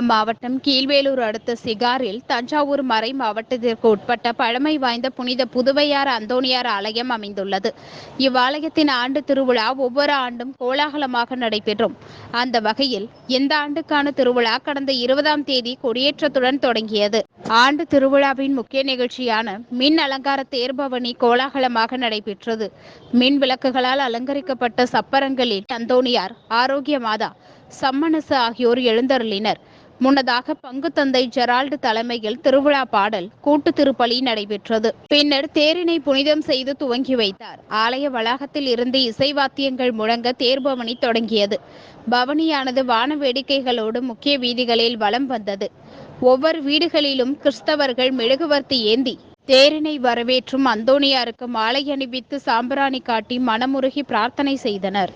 மாவட்டம் கீழ்வேலூர் அடுத்த சிகாரில் தஞ்சாவூர் மறை மாவட்டத்திற்கு உட்பட்ட பழமை வாய்ந்த புனித புதுவையார் அந்தோணியார் ஆலயம் அமைந்துள்ளது. இவ்வாலயத்தின் ஆண்டு திருவிழா ஒவ்வொரு ஆண்டும் கோலாகலமாக நடைபெறும். அந்த வகையில் இந்த ஆண்டுக்கான திருவிழா கடந்த இருபதாம் தேதி கொடியேற்றத்துடன் தொடங்கியது. ஆண்டு திருவிழாவின் முக்கிய நிகழ்ச்சியான மின் அலங்கார தேர்பவனி கோலாகலமாக நடைபெற்றது. மின் விளக்குகளால் அலங்கரிக்கப்பட்ட சப்பரங்களில் அந்தோணியார் ஆரோக்கிய மாதா சம்மனசு ஆகியோர் எழுந்தருளினர். முன்னதாக பங்கு தந்தை ஜெரால்டு தலைமையில் திருவிழா பாடல் கூட்டு திருப்பலி நடைபெற்றது. பின்னர் தேரினை புனிதம் செய்து துவங்கி வைத்தார். ஆலய வளாகத்தில் இருந்து இசை வாத்தியங்கள் முழங்க தேர்பவனி தொடங்கியது. பவனியானது வான வேடிக்கைகளோடு முக்கிய வீதிகளில் வலம் வந்தது. ஒவ்வொரு வீடுகளிலும் கிறிஸ்தவர்கள் மெழுகுவர்த்தி ஏந்தி தேரினை வரவேற்றும் அந்தோணியாருக்கு மாலை அணிவித்து சாம்பிராணி காட்டி மனமுருகி பிரார்த்தனை செய்தனர்.